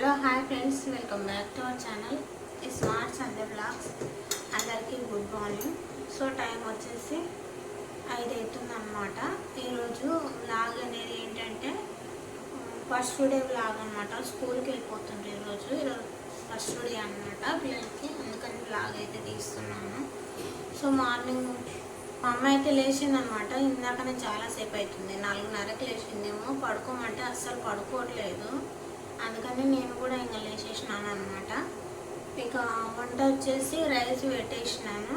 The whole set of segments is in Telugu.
Hello hi friends. Welcome back to our channel. Smart Sunday blogs అందరికీ గుడ్ మార్నింగ్. సో టైం వచ్చేసి ఐదు అవుతుందన్నమాట ఈరోజు బ్లాగ్ అనేది ఏంటంటే ఫస్ట్ డే బ్లాగ్ అనమాట స్కూల్కి వెళ్ళిపోతుండ్రు ఈరోజు. ఈరోజు ఫస్ట్ డే అనమాట పిల్లలకి. అందుకని బ్లాగ్ అయితే తీస్తున్నాను. సో మార్నింగ్ మా అమ్మ అయితే లేచిందనమాట ఇందాకనే చాలాసేపు అవుతుంది. నాలుగున్నరకు లేచిందేమో. పడుకోమంటే అస్సలు పడుకోవట్లేదు. అందుకని నేను కూడా ఇంకా లేచేసినాను అనమాట ఇక వంట వచ్చేసి రైస్ పెట్టేసినాను.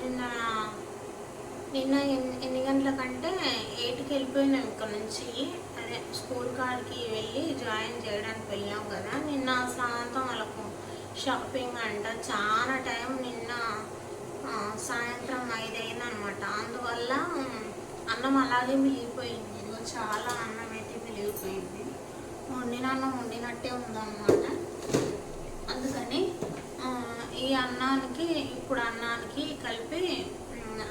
నిన్న నిన్న ఎన్ని ఎన్ని గంటలకంటే ఎయిట్కి వెళ్ళిపోయినాం ఇక్కడ నుంచి. అదే స్కూల్ కాడికి వెళ్ళి జాయిన్ చేయడానికి వెళ్ళాం కదా. నిన్న సాయంత్రం వాళ్ళకు షాపింగ్ అంట. చాలా టైం నిన్న సాయంత్రం ఐదు అయిందనమాట అందువల్ల అన్నం అలాగే మిగిలిపోయింది. చాలా అన్నం అయితే మిగిలిపోయింది. వండిన అన్నం వండినట్టే ఉందన్నమాట. అందుకని ఈ అన్నానికి ఇప్పుడు అన్నానికి కలిపి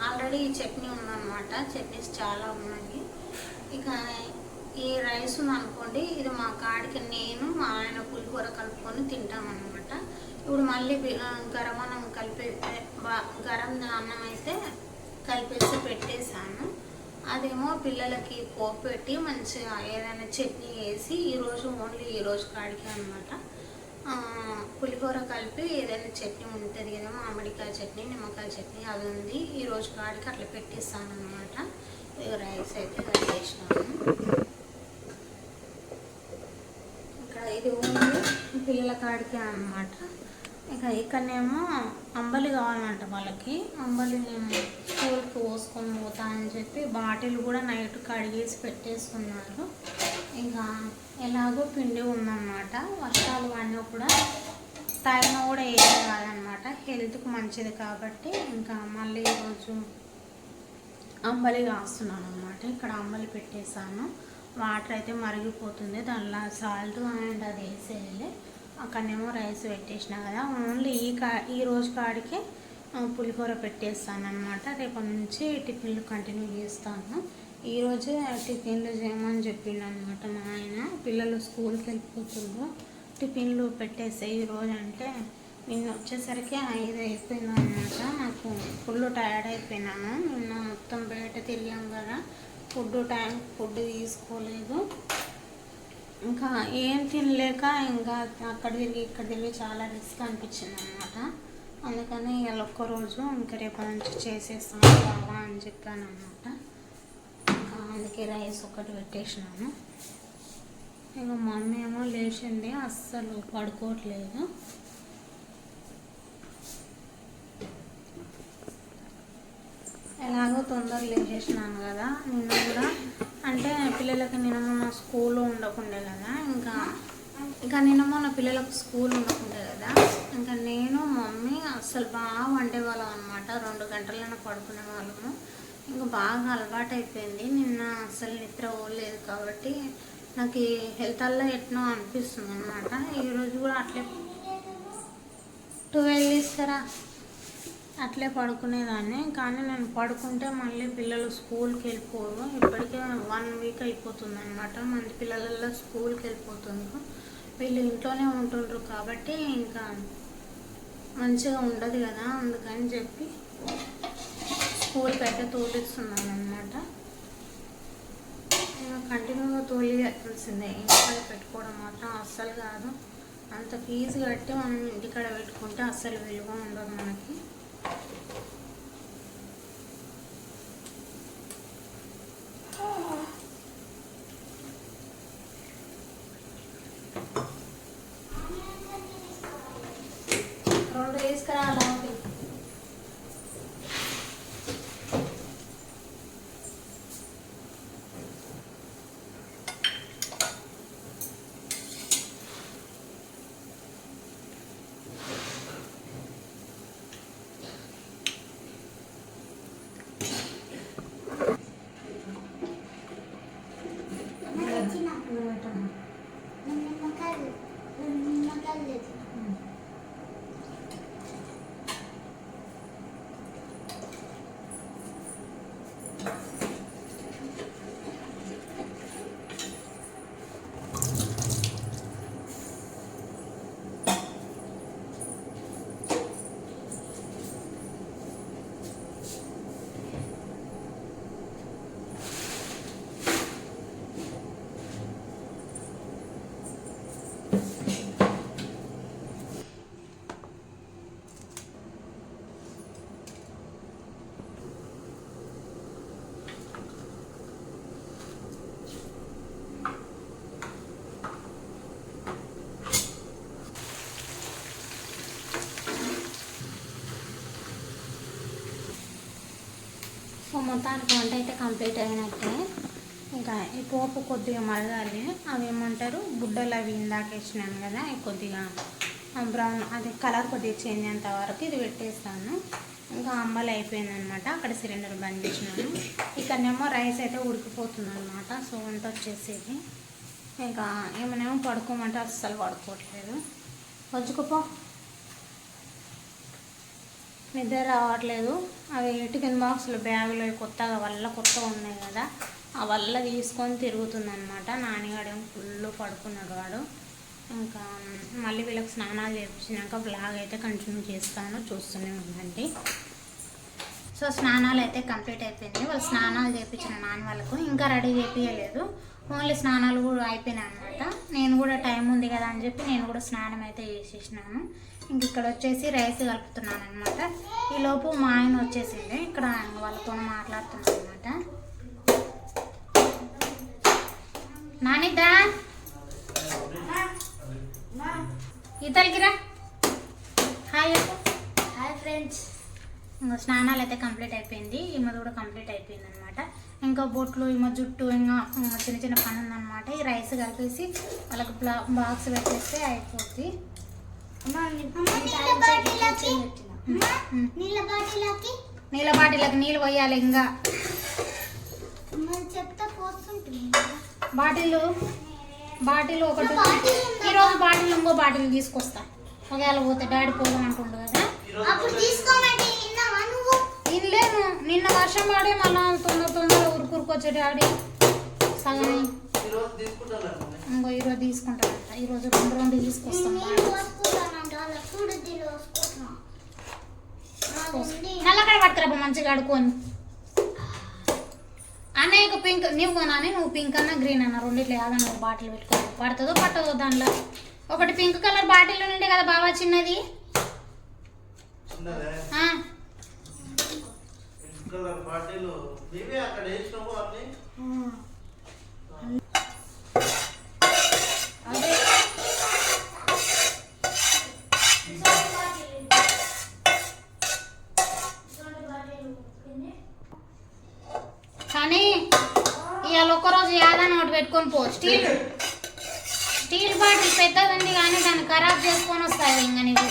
ఆల్రెడీ చట్నీ ఉందన్నమాట. చట్నీస్ చాలా ఉన్నాయి. ఇక ఈ రైస్ ఉందనుకోండి ఇది మా కాడికి నేను మా ఆయన పులిహోర కలుపుకొని తింటామన్నమాట. ఇప్పుడు మళ్ళీ గరం అన్నం కలిపి గరం అన్నం అయితే కలిపేసి పెట్టేశాను. అదేమో పిల్లలకి పోపు పెట్టి మంచిగా ఏదైనా చట్నీ వేసి ఈరోజు ఓన్లీ ఈరోజు కాడికి అనమాట పులిహోర కలిపి ఏదైనా చట్నీ ఉంటుంది కదా మామిడికాయ చట్నీ నిమ్మకాయ చట్నీ అది ఉంది. ఈరోజు కాడికి అట్లా పెట్టిస్తాను అనమాట రైస్ అయితే రెడీ ఇక్కడ ఇది ఉంది పిల్లల కాడికి అన్నమాట. ఇక ఇక్కడనేమో అంబలి కావాలంట వాళ్ళకి. అంబలి నేను స్కూల్కి పోసుకొని అని చెప్పి బాటిల్ కూడా నైట్ కడిగేసి పెట్టేసుకున్నారు. ఇంకా ఎలాగో పిండి ఉందన్నమాట. వర్షాలు అన్నీ కూడా తాగినా కూడా ఏం కాదనమాట హెల్త్కి మంచిది కాబట్టి ఇంకా మళ్ళీ ఈరోజు అంబలి కాస్తున్నాను అనమాట ఇక్కడ అంబలి పెట్టేశాను. వాటర్ అయితే మరిగిపోతుంది. దానిలో సాల్ట్ అండ్ అది వేసేయాలి. అక్కడనేమో రైస్ పెట్టేసిన కదా. ఓన్లీ ఈ కా ఈ రోజు కాడికి పులిహోర పెట్టేస్తాను అనమాట రేపటి నుంచి టిఫిన్లు కంటిన్యూ చేస్తాను. ఈరోజు టిఫిన్లు చేయమని చెప్పిండు అనమాట మా ఆయన. పిల్లలు స్కూల్కి వెళ్ళిపోతుండ్రు. టిఫిన్లు పెట్టేసే ఈరోజు అంటే నిన్న వచ్చేసరికి ఐదు అయిపోయింది అనమాట నాకు ఫుల్ టైర్డ్ అయిపోయినాను. నిన్న మొత్తం బయట తిరిగాం కదా. ఫుడ్ టైం ఫుడ్ తీసుకోలేదు. ఇంకా ఏం తినలేక ఇంకా అక్కడ తిరిగి ఇక్కడ తిరిగి చాలా రిస్క్ అనిపించింది అనమాట అందుకని ఇవాళ ఒక్కరోజు ఇంకా రేపు నుంచి చేసేస్తాను బాగా అని చెప్పాను అనమాట అందుకే రైస్ ఒకటి పెట్టేసినాను. ఇక మమ్మీ ఏమో లేచింది అస్సలు పడుకోవట్లేదు. ఎలాగో తొందర లేచేసినాను కదా నిన్న కూడా అంటే పిల్లలకి నిన్న మా స్కూల్లో ఉండకుండే కదా ఇంకా ఇంకా నేను మొన్న పిల్లలకు స్కూల్ ఉండకుండే కదా. ఇంకా నేను మమ్మీ అసలు బాగా వండేవాళ్ళం అనమాట రెండు గంటలైనా పడుకునే వాళ్ళము. ఇంకా బాగా అలవాటు అయిపోయింది నిన్న అసలు నిద్ర పోలేదు కాబట్టి నాకు ఈ హెల్త్ వల్ల ఎట్నో అనిపిస్తుంది అనమాట ఈరోజు కూడా అట్లే ట్వెల్వ్ తీసుకురా అట్లే పడుకునేదాన్ని. కానీ నేను పడుకుంటే మళ్ళీ పిల్లలు స్కూల్కి వెళ్ళిపోరు. ఇప్పటికే వన్ వీక్ అయిపోతుంది అనమాట మంది పిల్లలలో స్కూల్కి వెళ్ళిపోతుంది వీళ్ళు ఇంట్లోనే ఉంటుండ్రు కాబట్టి ఇంకా మంచిగా ఉండదు కదా అందుకని చెప్పి స్కూల్కి అయితే తోలిస్తున్నాను అనమాట ఇంకా కంటిన్యూగా తోలియాల్సిందే ఇంటికాడ పెట్టుకోవడం మాత్రం అస్సలు కాదు. అంత ఫీజు కట్టి మనం ఇంటికాడ పెట్టుకుంటే అస్సలు విలువ ఉండదు మనకి. రెండు మొత్తానికి వంట అయితే కంప్లీట్ అయినట్టే. ఇంకా ఈ పోపు కొద్దిగా మరగాలి. అవి ఏమంటారు? గుడ్డలు అవి ఇందాక వేసినాను కదా కొద్దిగా బ్రౌన్ అది కలర్ కొద్దిగా చేంజ్ అయ్యేంత వరకు ఇది పెట్టేస్తాను. ఇంకా అమ్మలు అయిపోయిందనమాట అక్కడ సిలిండర్ బంద్ చేసినాను. ఇక్కడనేమో రైస్ అయితే ఉడికిపోతుంది అనమాట సో వంట వచ్చేసేది. ఇంకా ఏమనేమో పడుకోమంటే అస్సలు పడుకోవట్లేదు. వచ్చుకుపో నిద్ర రావట్లేదు. అవి టిఫిన్ బాక్సులు బ్యాగులు కొత్తగా వల్ల కొత్తగా ఉన్నాయి కదా. ఆ వల్ల తీసుకొని తిరుగుతుంది అనమాట నాన్నగాడేమో ఫుల్ పడుకున్నాడు వాడు. ఇంకా మళ్ళీ వీళ్ళకి స్నానాలు చేపించినాక బ్లాగ్ అయితే కంటిన్యూ చేస్తాను. చూస్తూనే ఉండండి. సో స్నానాలు అయితే కంప్లీట్ అయిపోయింది వాళ్ళు స్నానాలు చేయించిన నాన్న వాళ్ళకు ఇంకా రెడీ చేపించలేదు ఓన్లీ స్నానాలు కూడా అయిపోయినాయి అనమాట నేను కూడా టైం ఉంది కదా అని చెప్పి నేను కూడా స్నానం అయితే చేసేసినాను. ఇంక ఇక్కడ వచ్చేసి రైస్ కలుపుతున్నాను అనమాట ఈలోపు మా ఆయన వచ్చేసింది ఇక్కడ వాళ్ళతో మాట్లాడుతున్నాను అనమాట నానిద్దా ఇతలికిరా హాయ్ హాయ్ ఫ్రెండ్స్ ఇంకా స్నానాలు అయితే కంప్లీట్ అయిపోయింది. ఈమెది కూడా కంప్లీట్ అయిపోయింది అనమాట ఇంకా బొట్లు ఈమె జుట్టు ఇంకా చిన్న చిన్న పని ఉందన్నమాట ఈ రైస్ కలిపేసి వాళ్ళకి బ్లా బాక్స్ పెట్టేస్తే అయిపోద్ది. నీళ్ళ బాటిల్కి నీళ్ళు పోయాలి ఇంకా. బాటిల్ బాటిల్ ఒకటి? ఈరోజు బాటిల్ ఇంకో బాటిల్ తీసుకొస్తా. ఒకవేళ పోతే డాడీ కదా. తీసుకోమంటే విన్నావా నువ్వు? ఇల్లేను నిన్న వర్షం పడే మళ్ళా తొందర తొందర ఉరుకురుకొచ్చే డాడీ. సగం. ఈరోజు తీసుకుంటాను ఇంకో ఈరోజు తీసుకుంటానంట ఈరోజు రెండు రెండు తీసుకొస్తాం నల్లకడ పట్టుకురా మంచిగా అడుకొని అన్నయ్యకు పింక్ నువ్వు నాని నువ్వు పింక్ అన్న గ్రీన్ అన్న రెండిట్లో యాదన్న నువ్వు బాటిల్ పెట్టుకో పడుతుందో పట్టదో దానిలో. ఒకటి పింక్ కలర్ బాటిల్ ఉండే కదా బాబా చిన్నది? చిన్నదే. ఆ, పింక్ కలర్ బాటిల్ మేబీ అక్కడ వేసినాము అన్ని అదే కానీ ఇవాళ ఒక్కరోజు యాదని ఒకటి పెట్టుకొని పో. స్టీల్ స్టీల్ బాటిల్ పెద్దదండి కానీ దాన్ని ఖరాబ్ చేసుకొని వస్తాయి ఇంకా నీకు.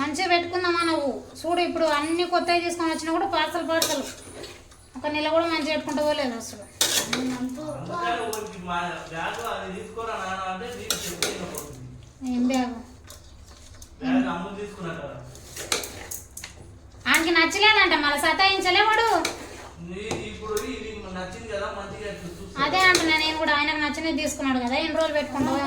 మంచిగా పెట్టుకుందామా నువ్వు? చూడు ఇప్పుడు అన్ని కొత్తవి తీసుకొని వచ్చినా కూడా పార్సల్ పార్సల్. ఒక నెల కూడా మంచిగా పెట్టుకుంటూ పోలేదు అసలు. అందుకని ఊరికి మా బ్యాగ్ అది తీసుకోరా నాన్న అంటే నీకు చెప్పేయకపోతుంది ఏం బ్యాగు ఆయనకి నచ్చలేదంట మళ్ళీ సతాయించలే వాడు నీ ఇప్పుడు ఇది నచ్చింది కదా మంచిగా చూస్తూ అదే అంటున్నా నేను కూడా ఆయనకు నచ్చినది తీసుకున్నాడు కదా ఎన్ని రోజులు పెట్టుకుంటావో.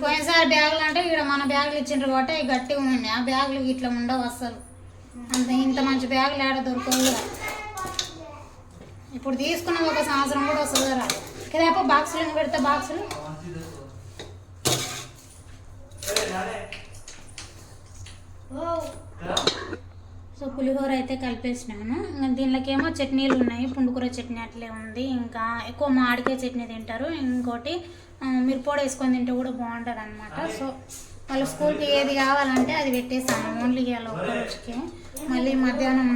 పోయినసారి బ్యాగులు అంటే ఇక్కడ మన బ్యాగులు ఇచ్చిండ్రు కాబట్టి అవి గట్టిగా ఉండే ఆ బ్యాగులు ఇట్లా ఉండవు అస్సలు. అంత ఇంత మంచి బ్యాగులు ఏడ దొరకవు ఇప్పుడు తీసుకున్న ఒక సంవత్సరం కూడా వస్తుంది రా. కదా బాక్సులు పెడతా బాక్సులు మంచిది తీసుకో. ఏయ్, నానే. కదా? సో పులిహోర అయితే కలిపేసినాను. ఇంకా దీనిలోకేమో చట్నీలు ఉన్నాయి. పుండుకూర చట్నీ అట్లే ఉంది. ఇంకా ఎక్కువ మాడికాయ చట్నీ తింటారు. ఇంకోటి మిరపొడి వేసుకొని తింటే కూడా బాగుంటుంది అనమాట సో వాళ్ళ స్కూల్కి ఏది కావాలంటే అది పెట్టేసాను. ఓన్లీ ఇవాళ ఒక్క రోజుకి. మళ్ళీ మధ్యాహ్నం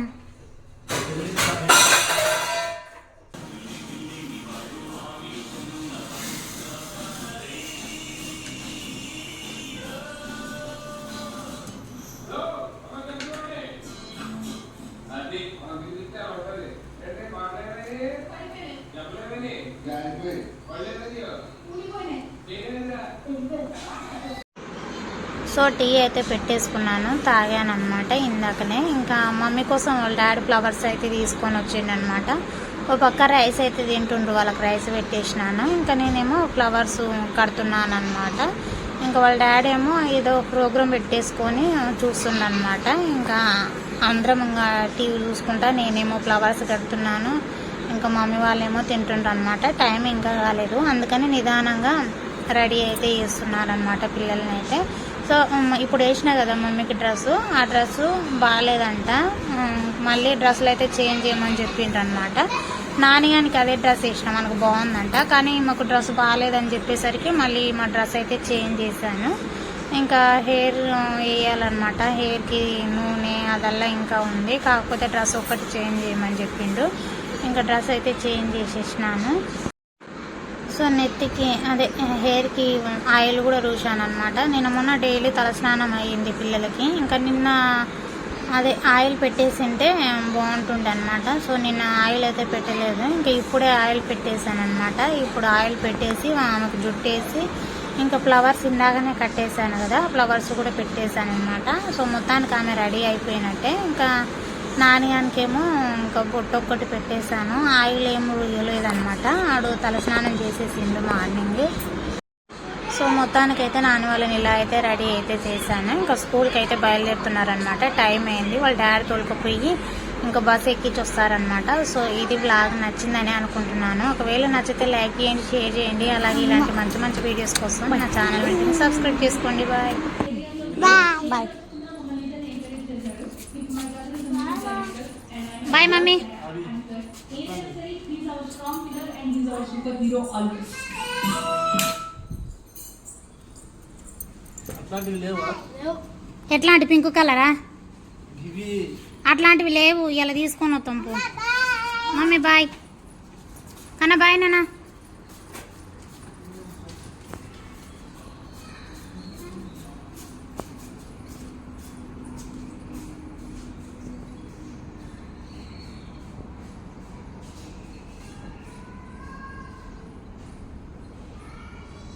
సో టీ అయితే పెట్టేసుకున్నాను తాగాను అనమాట ఇందాకనే. ఇంకా మమ్మీ కోసం వాళ్ళ డాడీ ఫ్లవర్స్ అయితే తీసుకొని వచ్చిండనమాట ఒక పక్క రైస్ అయితే తింటుండ్రు వాళ్ళకి రైస్ పెట్టేసినాను. ఇంకా నేనేమో ఫ్లవర్స్ కడుతున్నాను అనమాట ఇంకా వాళ్ళ డాడీ ఏమో ఏదో ప్రోగ్రామ్ పెట్టేసుకొని చూస్తుండనమాట ఇంకా అందరం ఇంకా టీవీ చూసుకుంటా నేనేమో ఫ్లవర్స్ కడుతున్నాను. ఇంకా మమ్మీ వాళ్ళేమో తింటుండ్రు అనమాట టైం ఇంకా కాలేదు. అందుకని నిదానంగా రెడీ అయితే చేస్తున్నారనమాట పిల్లల్ని అయితే. సో ఇప్పుడు వేసిన కదా మమ్మీకి డ్రెస్సు? ఆ డ్రెస్సు బాగాలేదంట మళ్ళీ డ్రెస్సులు అయితే చేంజ్ చేయమని చెప్పిండ్రు అనమాట నానిగానికి అదే డ్రెస్ వేసిన మనకు బాగుందంట. కానీ మాకు డ్రెస్ బాగాలేదని చెప్పేసరికి మళ్ళీ మా డ్రెస్ అయితే చేంజ్ చేశాను. ఇంకా హెయిర్ వేయాలన్నమాట. హెయిర్కి నూనె అదల్లా ఇంకా ఉంది. కాకపోతే డ్రెస్ ఒక్కటి చేంజ్ చేయమని చెప్పిండు. ఇంకా డ్రెస్ అయితే చేంజ్ చేసేసినాను. సో నెత్తికి అదే హెయిర్కి ఆయిల్ కూడా రూశాను అనమాట నిన్న మొన్న డైలీ తలస్నానం అయ్యింది పిల్లలకి. ఇంకా నిన్న అదే ఆయిల్ పెట్టేసింటే బాగుంటుండే అనమాట సో నిన్న ఆయిల్ అయితే పెట్టలేదు. ఇంకా ఇప్పుడే ఆయిల్ పెట్టేశాను అనమాట ఇప్పుడు ఆయిల్ పెట్టేసి ఆమెకు జుట్టేసి ఇంకా ఫ్లవర్స్ ఇందాకనే కట్టేశాను కదా ఫ్లవర్స్ కూడా పెట్టేశాను అనమాట సో మొత్తానికి ఆమె రెడీ అయిపోయినట్టే. ఇంకా నాన్నగానికేమో ఇంకా బొట్టు ఒక్కటి పెట్టేశాను. ఆయిల్ ఏం రుయ్యలేదనమాట ఆడు తలస్నానం చేసేసిండు మార్నింగ్. సో మొత్తానికైతే నాన్న వాళ్ళని ఇలా అయితే రెడీ అయితే చేశాను. ఇంకా స్కూల్కి అయితే బయలుదేరుతున్నారనమాట టైం అయింది. వాళ్ళ డాడీ తోలుకుపోయి ఇంకా బస్ ఎక్కించి వస్తారనమాట సో ఇది బ్లాగ్ నచ్చిందని అనుకుంటున్నాను. ఒకవేళ నచ్చితే లైక్ చేయండి షేర్ చేయండి. అలాగే ఇలాంటి మంచి మంచి వీడియోస్ కోసం నా ఛానల్ సబ్స్క్రైబ్ చేసుకోండి. బాయ్. బాయ్. బాయ్ మమ్మీ ఎట్లాంటి పింక్ కలరా? అట్లాంటివి లేవు ఇలా తీసుకొని వస్తాం మమ్మీ బాయ్. కన్నా బాయ్ నాన్న.